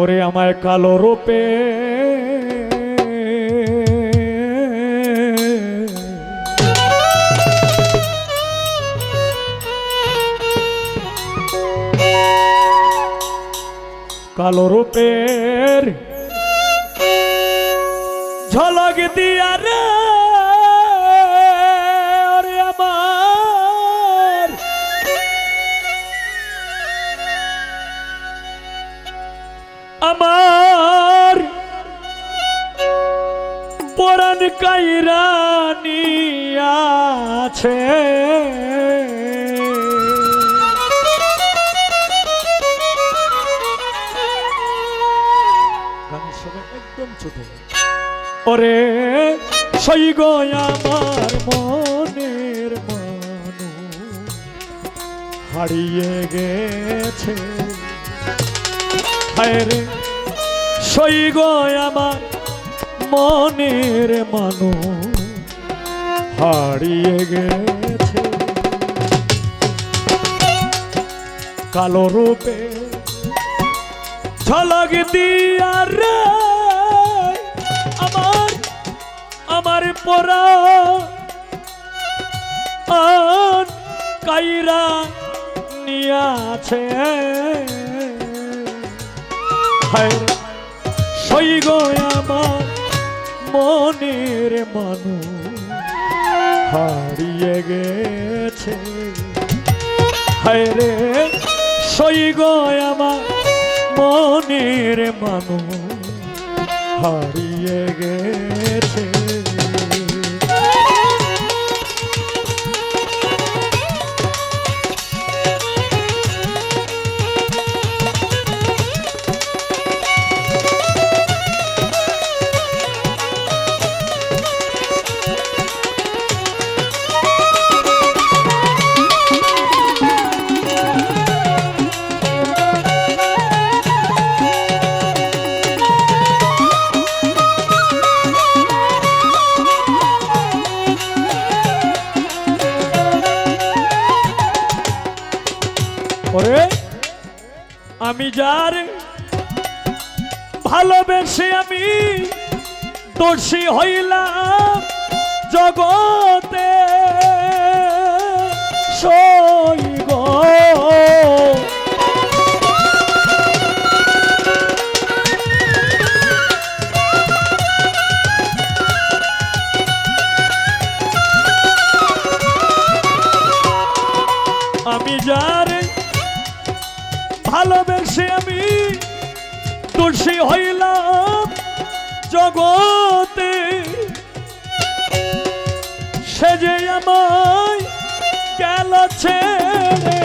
ওরে আমায় কালো রূপে। কালো রূপের কাইরানি একদম ছোট। ওরে সই আমার মনের মানু হারিয়ে গেছে। হায় রে সই আমার মনের মানু হারিয়ে গেছে। কালো রূপে ঝলক দিয়া রে, আমার আমার পরা কাইরা নিয়াছে। হায় সই গো আমার মনের মানু হারিয়ে গেছে। হায় রে সই গয় আমার মনের মানু হারিয়ে গেছে। আমি যার ভালোবেসে আমি দোষী হইলাম জগতে সইব জগতে সে যে আমায় গেল ছেড়ে।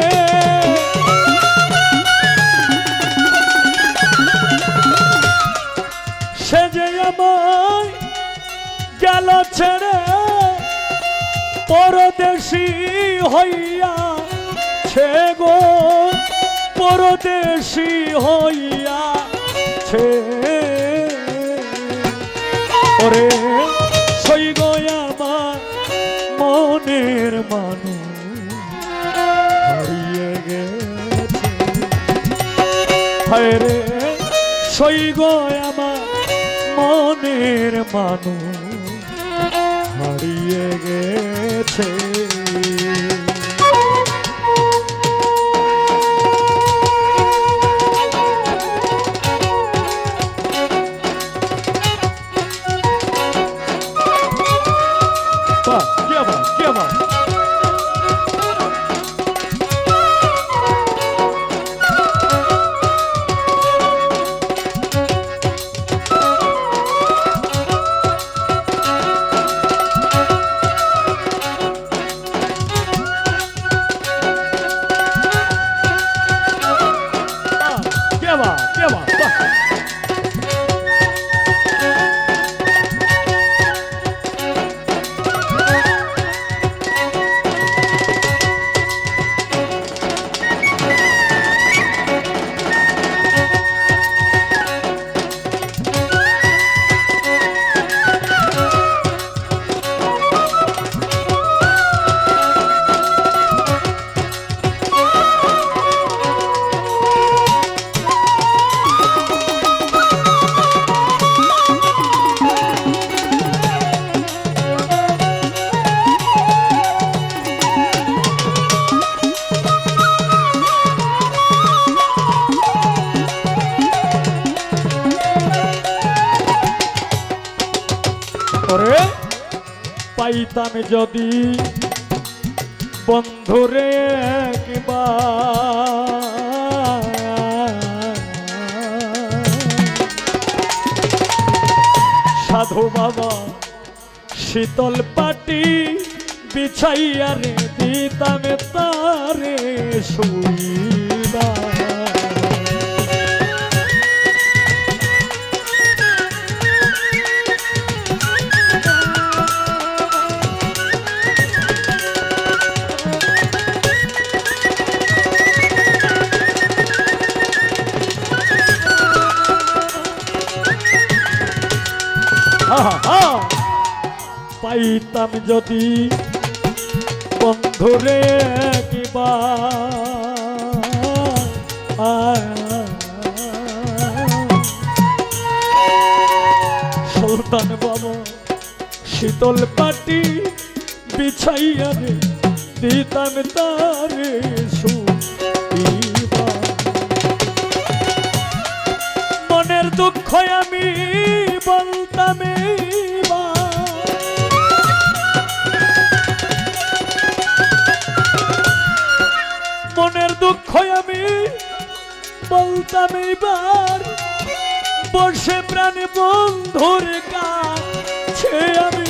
সে যে আমায় গেল ছেড়ে, পরদেশী হইয়া ছে গো, পরদেশী হইয়া ছে ওরে সই আমার মনের মানু হারিয়ে গেছে। হায় রে, সই আমার মনের মানু হারিয়ে গেছে। পাইতাম যদি বন্ধুরে কিবা। সাধু বাবা শীতল পাটি বিছাইয়া রে দিতাম তারে শুইবা পাইতাম যদি বন্ধুরে কিবা। সুলতান বাবা, শীতল পাটি বিছাইয়া রে দিতাম তারে মনের দুঃখ আমি বলতাম এইবার বসে প্রাণে বন্ধুর কাছে আমি,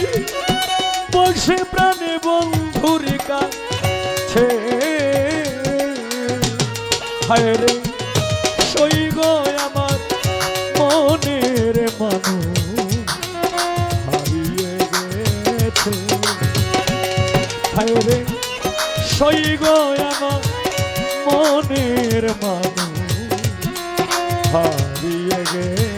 বসে প্রাণে বন্ধুর কাছে হায় রে, সই হায় সই গো আমার মনের মানুষ। হারিয়ে গেছে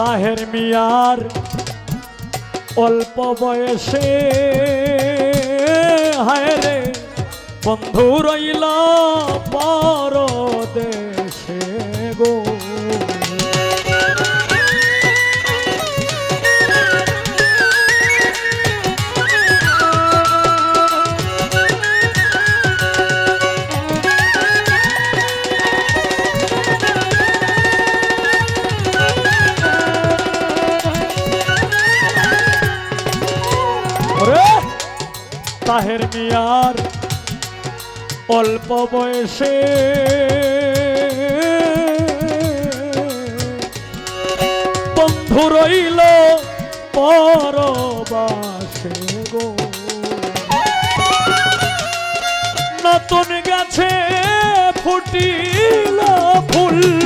তাহের মিয়ার অল্প বয়সে। হায় রে বন্ধু রইল পর মিয়ার অল্প বয়সে। বন্ধু রইল পরবাসে গো। নতুন গাছে ফুটিল ফুল।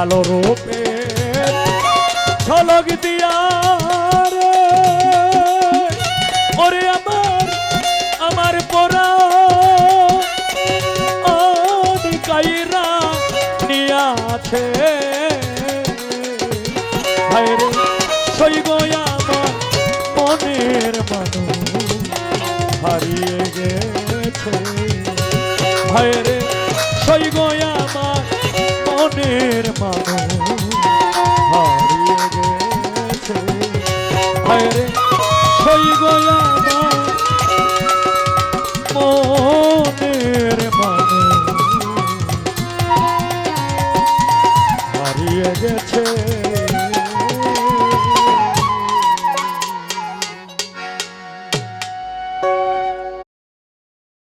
কালো রূপে ঝলক দিয়া রে। ওরে আমার আমার পরা নিয়াছে। সই গো আমার মনের মানুষ, হারিয়ে গেছে। রে সই গো আমার মনের মানুষ হারিয়ে গেছে। হায় সই গো মনের মানুষ হারিয়ে গেছে।